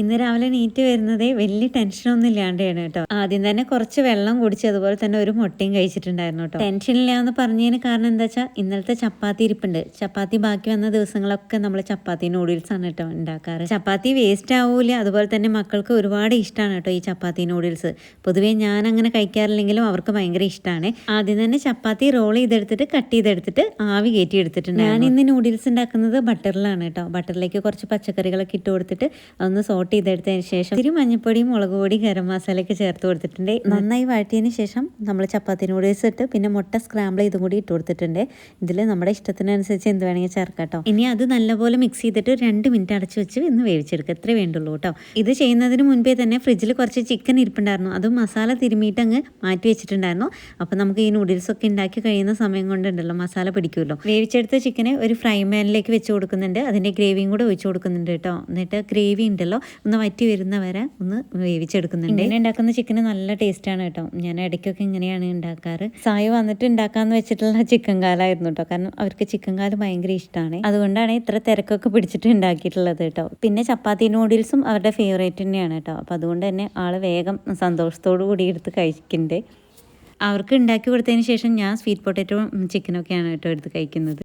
ഇന്ന് രാവിലെ നീറ്റ് വരുന്നതേ വലിയ ടെൻഷനൊന്നും ഇല്ലാണ്ടാണ് കേട്ടോ. ആദ്യം തന്നെ കുറച്ച് വെള്ളം കുടിച്ച് അതുപോലെ തന്നെ ഒരു മുട്ടയും കഴിച്ചിട്ടുണ്ടായിരുന്നു കേട്ടോ. ഇല്ല എന്ന് പറഞ്ഞതിന് കാരണം എന്താ വെച്ചാൽ ഇന്നലത്തെ ചപ്പാത്തി ഇരിപ്പുണ്ട്. ചപ്പാത്തി ബാക്കി വന്ന ദിവസങ്ങളൊക്കെ നമ്മൾ ചപ്പാത്തി നൂഡിൽസ് ആണ് കേട്ടോ ഉണ്ടാക്കാറ്. ചപ്പാത്തി വേസ്റ്റ് ആവൂല. അതുപോലെ തന്നെ മക്കൾക്ക് ഒരുപാട് ഇഷ്ടമാണ് കേട്ടോ ഈ ചപ്പാത്തി നൂഡിൽസ് പൊതുവേ ഞാൻ അങ്ങനെ കഴിക്കാറില്ലെങ്കിലും അവർക്ക് ഭയങ്കര ഇഷ്ടമാണ് ആദ്യം തന്നെ ചപ്പാത്തി റോൾ ചെയ്തെടുത്തിട്ട് കട്ട് ചെയ്തെടുത്തിട്ട് ആവി കയറ്റി എടുത്തിട്ടുണ്ട് ഞാൻ ഇന്ന് നൂഡിൽസ് ഉണ്ടാക്കുന്നത് ബട്ടറിലാണ് കേട്ടോ. ബട്ടറിലേക്ക് കുറച്ച് പച്ചക്കറികളൊക്കെ ഇട്ട് കൊടുത്തിട്ട് അതൊന്ന് സോട്ട് ചെയ്തെടുത്തതിന് ശേഷം ഇത്തിരി മഞ്ഞപ്പൊടി മുളക് പൊടി ഗരം മസാലയൊക്കെ ചേർത്ത് കൊടുത്തിട്ടുണ്ട്. നന്നായി വഴറ്റിയതിന് ശേഷം നമ്മൾ ചപ്പാത്തി നൂഡിൽസ് ഇട്ട് പിന്നെ മുട്ട സ്ക്രാമ്പിൾ ഇതും കൂടി ഇട്ട് കൊടുത്തിട്ടുണ്ട്. ഇതിൽ നമ്മുടെ ഇഷ്ടത്തിനനുസരിച്ച് എന്ത് വേണമെങ്കിൽ ചേർക്കാം കേട്ടോ. ഇനി അത് നല്ലപോലെ മിക്സ് ചെയ്തിട്ട് രണ്ട് മിനിറ്റ് അടച്ചു വെച്ച് ഇന്ന് വേവിച്ചെടുക്കുക എത്ര വേണ്ടുള്ളൂ കേട്ടോ. ഇത് ചെയ്യുന്നതിന് മുൻപേ തന്നെ ഫ്രിഡ്ജിൽ കുറച്ച് ചിക്കൻ ഇരിപ്പുണ്ടായിരുന്നു. അത് മസാല തിരുമിയിട്ട് അങ്ങ് മാറ്റി വെച്ചിട്ടുണ്ടായിരുന്നു. അപ്പോൾ നമുക്ക് ഈ നൂഡിൽസ് ഒക്കെ ഉണ്ടാക്കി കഴിയുന്ന സമയം കൊണ്ടുണ്ടല്ലോ മസാല പിടിക്കുമല്ലോ. വേവിച്ചെടുത്ത ചിക്കനെ ഒരു ഫ്രൈ പാനിലേക്ക് വെച്ച് കൊടുക്കുന്നുണ്ട്. അതിന്റെ ഗ്രേവിയും കൂടെ ഒഴിച്ചു കൊടുക്കുന്നുണ്ട് കേട്ടോ. എന്നിട്ട് ഗ്രേവി ഉണ്ടല്ലോ. ഒന്ന് വറ്റി വരുന്ന വരെ ഒന്ന് വേവിച്ചെടുക്കുന്നുണ്ട്. ഇങ്ങനെ ഉണ്ടാക്കുന്ന ചിക്കന് നല്ല ടേസ്റ്റാണ് കേട്ടോ. ഞാൻ ഇടയ്ക്കൊക്കെ ഇങ്ങനെയാണ് ഉണ്ടാക്കാറ്. സായ വന്നിട്ട് ഉണ്ടാക്കാന്ന് വെച്ചിട്ടുള്ള ചിക്കൻ കാലായിരുന്നു കേട്ടോ. കാരണം അവർക്ക് ചിക്കൻ കാൽ ഭയങ്കര ഇഷ്ടമാണ് അതുകൊണ്ടാണ് ഇത്ര തിരക്കൊക്കെ പിടിച്ചിട്ട് ഉണ്ടാക്കിയിട്ടുള്ളത് കേട്ടോ. പിന്നെ ചപ്പാത്തി നൂഡിൽസും അവരുടെ ഫേവറേറ്റ് തന്നെയാണ് കേട്ടോ. അപ്പോൾ അതുകൊണ്ട് തന്നെ ആൾ വേഗം സന്തോഷത്തോടു കൂടി എടുത്ത് കഴിക്കുന്നുണ്ട്. അവർക്ക് ഉണ്ടാക്കി കൊടുത്തതിന് ശേഷം ഞാൻ സ്വീറ്റ് പൊട്ടറ്റോ ചിക്കനൊക്കെയാണ് കേട്ടോ എടുത്ത് കഴിക്കുന്നത്.